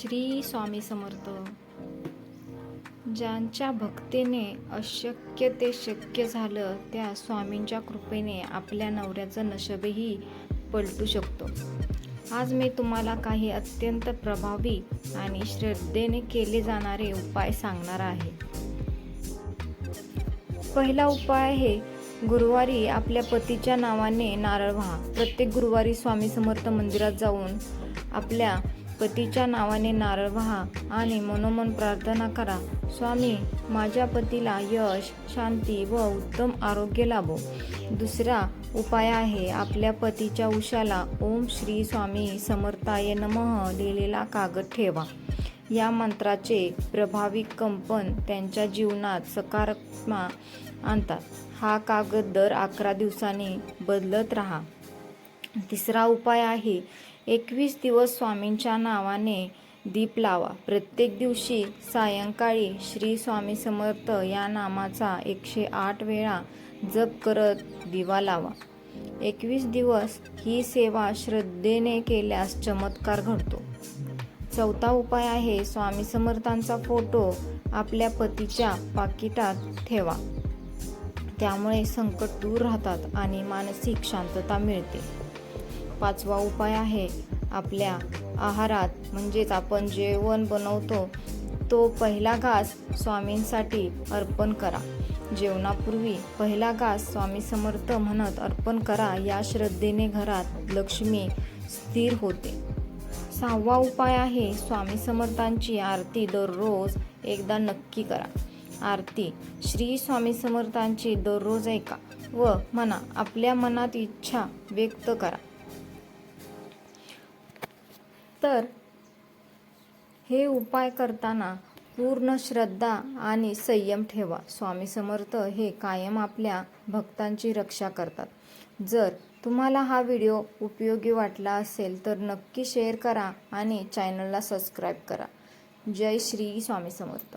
श्री स्वामी समर्थ. ज्यांच्या भक्तीने अशक्य ते शक्य झालं त्या स्वामींच्या कृपेने आपल्या नवऱ्याचं नशबही पलटू शकतो. आज मी तुम्हाला काही अत्यंत प्रभावी आणि श्रद्धेने केले जाणारे उपाय सांगणार आहे. पहिला उपाय आहे गुरुवारी आपल्या पतीच्या नावाने नारळ व्हा. प्रत्येक गुरुवारी स्वामी समर्थ मंदिरात जाऊन आपल्या पतीच्या नावाने नारळ व्हा आणि मनोमन प्रार्थना करा. स्वामी माझ्या पतीला यश शांती व उत्तम आरोग्य लाभो. दुसरा उपाय आहे आपल्या पतीच्या उशाला ओम श्री स्वामी समर्थाय नमः लिहिलेला कागद ठेवा. या मंत्राचे प्रभावी कंपन त्यांच्या जीवनात सकारात्मक आणतात. हा कागद दर अकरा दिवसांनी बदलत राहा. तिसरा उपाय आहे एकवीस दिवस स्वामींच्या नावाने दीप लावा. प्रत्येक दिवशी सायंकाळी श्री स्वामी समर्थ या नामाचा एकशे आठ वेळा जप करत दिवा लावा. एकवीस दिवस ही सेवा श्रद्धेने केल्यास चमत्कार घडतो. चौथा उपाय आहे स्वामी समर्थांचा फोटो आपल्या पतीच्या पाकिटात ठेवा. त्यामुळे संकट दूर राहतात आणि मानसिक शांतता मिळते. पाचवा उपाय आहे. आपल्या आहारात म्हणजेच आपण जेवण बनवतो तो पहिला घास स्वामींसाठी अर्पण करा. जेवणापूर्वी पहिला घास स्वामी समर्थ म्हणत अर्पण करा या श्रद्धेने घरात लक्ष्मी स्थिर होते. सहावा उपाय आहे स्वामी समर्थांची आरती दररोज एकदा नक्की करा. आरती श्री स्वामी समर्थांची दररोज ऐका व म्हणा आपल्या मनात इच्छा व्यक्त करा. तर हे उपाय करताना पूर्ण श्रद्धा आणि संयम ठेवा. स्वामी समर्थ हे कायम आपल्या भक्तांची रक्षा करतात. जर तुम्हाला हा व्हिडिओ उपयोगी वाटला असेल तर नक्की शेअर करा आणि चॅनलला सबस्क्राईब करा. जय श्री स्वामी समर्थ.